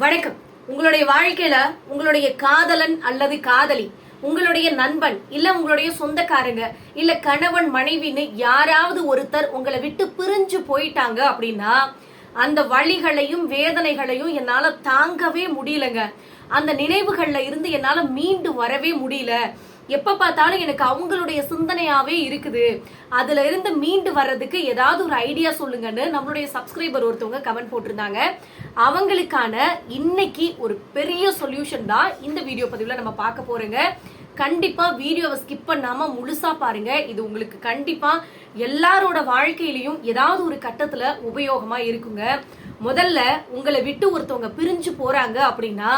வணக்கம். உங்களுடைய வாழ்க்கையில உங்களுடைய காதலன் அல்லது காதலி உங்களுடைய நண்பன் இல்ல உங்களுடைய சொந்தக்காரங்க இல்ல கணவன் மனைவின்னு யாராவது ஒருத்தர் உங்களை விட்டு பிரிஞ்சு போயிட்டாங்க அப்படின்னா அந்த வழிகளையும் வேதனைகளையும் என்னால தாங்கவே முடியலங்க. அந்த நினைவுகள்ல இருந்து என்னால மீண்டு வரவே முடியல. எப்ப பார்த்தாலும் எனக்கு அவங்களுடைய சிந்தனையாவே இருக்குது. அதுல இருந்து மீண்டு வர்றதுக்கு ஏதாவது ஒரு ஐடியா சொல்லுங்கன்னு நம்மளுடைய சப்ஸ்கிரைபர் ஒருத்தவங்க கமெண்ட் போட்டிருந்தாங்க. அவங்களுக்கான இன்னைக்கு ஒரு பெரிய சொல்யூஷன் தான் இந்த வீடியோ பதிவுல நம்ம பார்க்க போறோங்க. கண்டிப்பா வீடியோவை ஸ்கிப் பண்ணாம முழுசா பாருங்க. இது உங்களுக்கு கண்டிப்பா எல்லாரோட வாழ்க்கையிலையும் ஏதாவது ஒரு கட்டத்துல உபயோகமா இருக்குங்க. முதல்ல உங்களை விட்டு ஒருத்தவங்க பிரிஞ்சு போறாங்க அப்படின்னா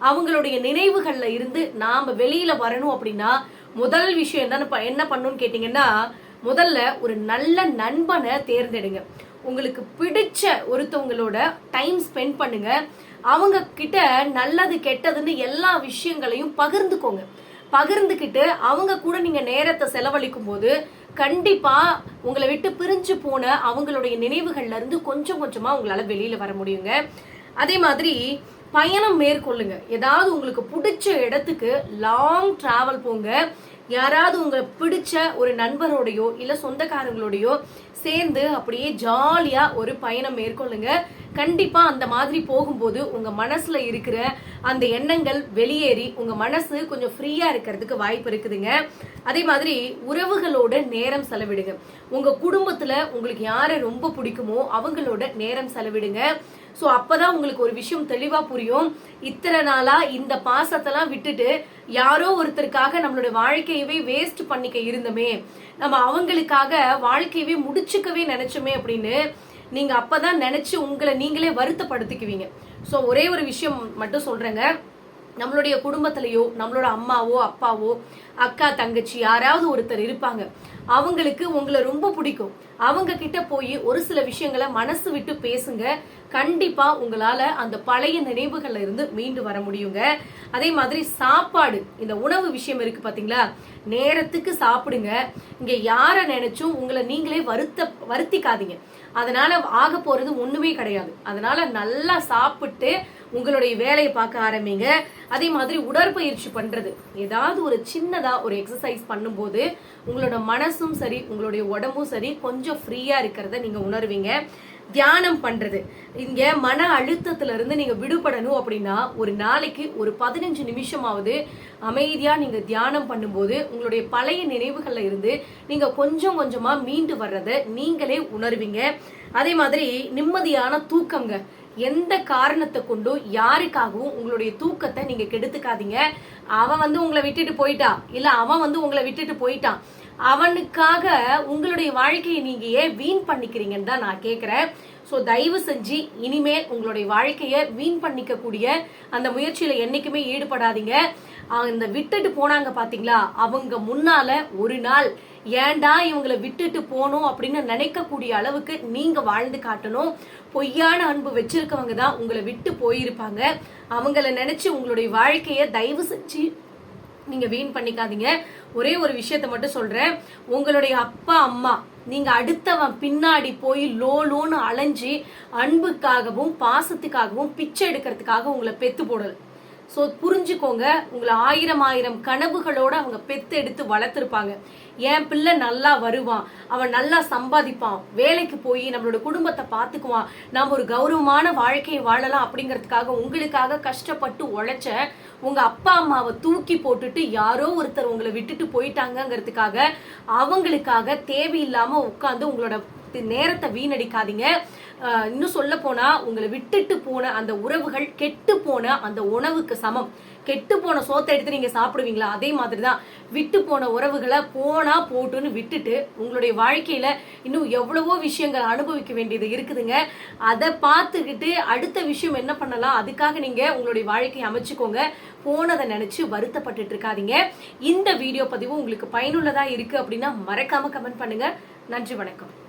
அவங்களுடைய நினைவுகள்ல இருந்து நாம வெளியில வரணும் அப்படின்னா முதல் விஷயம் என்னன்னு ப- என்ன பண்ணணும்னு கேட்டீங்கன்னா முதல்ல ஒரு நல்ல நண்பனை தேர்ந்தெடுங்க. உங்களுக்கு பிடிச்ச ஒருத்தவங்களோட டைம் ஸ்பெண்ட் பண்ணுங்க. அவங்க கிட்ட நல்லது கெட்டதுன்னு எல்லா விஷயங்களையும் பகிர்ந்துக்கோங்க. பகிர்ந்துக்கிட்டு அவங்க கூட நீங்க நேரத்தை செலவழிக்கும் போது கண்டிப்பா உங்களை விட்டு பிரிஞ்சு போன அவங்களுடைய நினைவுகள்ல இருந்து கொஞ்சம் கொஞ்சமா உங்களால வெளியில வர முடியுங்க. அதே மாதிரி பயணம் மேற்கொள்ளுங்க. ஏதாவது உங்களுக்கு பிடிச்ச இடத்துக்கு லாங் டிராவல் போங்க. யாராவது உங்களை பிடிச்ச ஒரு நண்பரோடையோ இல்ல சொந்தக்காரங்களோடையோ சேர்ந்து அப்படியே ஜாலியா ஒரு பயணம் மேற்கொள்ளுங்க. கண்டிப்பாக அந்த மாதிரி போகும்போது உங்கள் மனசில் இருக்கிற அந்த எண்ணங்கள் வெளியேறி உங்கள் மனசு கொஞ்சம் ஃப்ரீயாக இருக்கிறதுக்கு வாய்ப்பு இருக்குதுங்க. அதே மாதிரி உறவுகளோட நேரம் செலவிடுங்க. உங்கள் குடும்பத்தில் உங்களுக்கு யாரை ரொம்ப பிடிக்குமோ அவங்களோட நேரம் செலவிடுங்க. ஸோ அப்போதான் உங்களுக்கு ஒரு விஷயம் தெளிவாக புரியும். இத்தனை நாளாக இந்த பாசத்தெல்லாம் விட்டுட்டு யாரோ ஒருத்தருக்காக நம்மளோட வாழ்க்கையவே வேஸ்ட் பண்ணிக்க இருந்தோமே. நம்ம அவங்களுக்காக வாழ்க்கையவே முடிச்சுக்கவே நினைச்சோமே அப்படின்னு நீங்க அப்பதான் நினைச்சு உங்களை நீங்களே வருத்தப்படுத்திக்குவீங்க. சோ ஒரே ஒரு விஷயம் மட்டும் சொல்றேங்க. நம்மளுடைய குடும்பத்திலையோ நம்மளோட அம்மாவோ அப்பாவோ அக்கா தங்கச்சி யாராவது ஒருத்தர் இருப்பாங்க. அவங்களுக்கு உங்களை ரொம்ப பிடிக்கும். அவங்க கிட்ட போய் ஒரு சில விஷயங்களை மனசு விட்டு பேசுங்க. கண்டிப்பா உங்களால அந்த பழைய நினைவுகள்ல இருந்து மீண்டு வர முடியுங்க. அதே மாதிரி சாப்பாடு இந்த உணவு விஷயம் இருக்கு பாத்தீங்களா? நேரத்துக்கு சாப்பிடுங்க. இங்க யார நினைச்சும் உங்களை நீங்களே வருத்த வருத்திக்காதீங்க. அதனால ஆக போறது ஒண்ணுமே கிடையாது. அதனால நல்லா சாப்பிட்டு உங்களுடைய வேலையை பார்க்க ஆரம்பிங்க. அதே மாதிரி உடற்பயிற்சி பண்றது. ஏதாவது ஒரு சின்னதா ஒரு எக்ஸசைஸ் பண்ணும்போது உங்களோட மனசும் சரி உங்களுடைய உடம்பும் சரி கொஞ்சம் ஃப்ரீயாக இருக்கிறத நீங்கள் உணர்வீங்க. தியானம் பண்ணுறது இங்கே மன அழுத்தத்திலிருந்து நீங்கள் விடுபடணும் அப்படின்னா ஒரு நாளைக்கு ஒரு பதினஞ்சு நிமிஷமாவது அமைதியாக நீங்கள் தியானம் பண்ணும்போது உங்களுடைய பழைய நினைவுகளில் இருந்து நீங்கள் கொஞ்சம் கொஞ்சமாக மீண்டு வர்றத நீங்களே உணர்வீங்க. அதே மாதிரி நிம்மதியான தூக்கங்க. எந்த காரணத்தை கொண்டும் யாருக்காகவும் உங்களுடைய தூக்கத்தை நீங்கள் கெடுத்துக்காதீங்க. அவன் வந்து உங்களை விட்டுட்டு போயிட்டா. இல்லை அவன் வந்து உங்களை விட்டுட்டு போயிட்டான். அவனுக்காக உங்களுடைய வாழ்க்கையை நீங்க ஏன் வீண் பண்ணிக்கிறீங்கன்னு தான் நான் கேட்கிறேன் ஸோ தயவு செஞ்சு இனிமேல் உங்களுடைய வாழ்க்கையை வீண் பண்ணிக்கக்கூடிய அந்த முயற்சியில என்னைக்குமே ஈடுபடாதீங்க. அந்த விட்டுட்டு போனாங்க பாத்தீங்களா? அவங்க முன்னால ஒரு நாள் ஏன்டா இவங்களை விட்டுட்டு போகணும் அப்படின்னு நினைக்கக்கூடிய அளவுக்கு நீங்க வாழ்ந்து காட்டணும். பொய்யான அன்பு வச்சிருக்கவங்க தான் உங்களை விட்டு போயிருப்பாங்க. அவங்கள நினைச்சு உங்களுடைய வாழ்க்கையை தயவு செஞ்சு நீங்க வீண் பண்ணிக்காதீங்க. ஒரே ஒரு விஷயத்த மட்டும் சொல்றேன். உங்களுடைய அப்பா அம்மா நீங்க அடுத்தவன் பின்னாடி போய் லோ லோன்னு அலைஞ்சி அன்புக்காகவும் பாசத்துக்காகவும் பிச்சை எடுக்கிறதுக்காக உங்களை பெத்து போடல. ஸோ புரிஞ்சுக்கோங்க உங்களை ஆயிரம் ஆயிரம் கனவுகளோட அவங்க பெத்து எடுத்து வளர்த்துருப்பாங்க. என் பிள்ளை நல்லா வருவான் அவன் நல்லா சம்பாதிப்பான் வேலைக்கு போய் நம்மளோட குடும்பத்தை பார்த்துக்குவான். நம்ம ஒரு கௌரவமான வாழ்க்கையை வாழலாம் அப்படிங்கிறதுக்காக உங்களுக்காக கஷ்டப்பட்டு உழைச்ச உங்க அப்பா அம்மாவை தூக்கி போட்டுட்டு யாரோ ஒருத்தர் உங்களை விட்டுட்டு போயிட்டாங்கங்கிறதுக்காக அவங்களுக்காக தேவையில்லாம உட்காந்து உங்களோட நேரத்தை வீணடிக்காதீங்க. இன்னும் சொல்ல போனா உங்களை விட்டுட்டு போன அந்த உறவுகள் கெட்டு போன அந்த உணவுக்கு சமம். கெட்டு போன சோத்தை எடுத்து நீங்க சாப்பிடுவீங்களா? அதே மாதிரிதான். விட்டு போன உறவுகளை போனா போட்டுன்னு விட்டுட்டு உங்களுடைய வாழ்க்கையில இன்னும் எவ்வளவோ விஷயங்கள் அனுபவிக்க வேண்டியது இருக்குதுங்க. அதை பார்த்துக்கிட்டு அடுத்த விஷயம் என்ன பண்ணலாம்? அதுக்காக நீங்க உங்களுடைய வாழ்க்கையை அமைச்சுக்கோங்க. போனதை நினைச்சு வருத்தப்பட்டு இருக்காதீங்க. இந்த வீடியோ பதிவு உங்களுக்கு பயனுள்ளதா இருக்கு அப்படின்னா மறக்காம கமெண்ட் பண்ணுங்க. நன்றி வணக்கம்.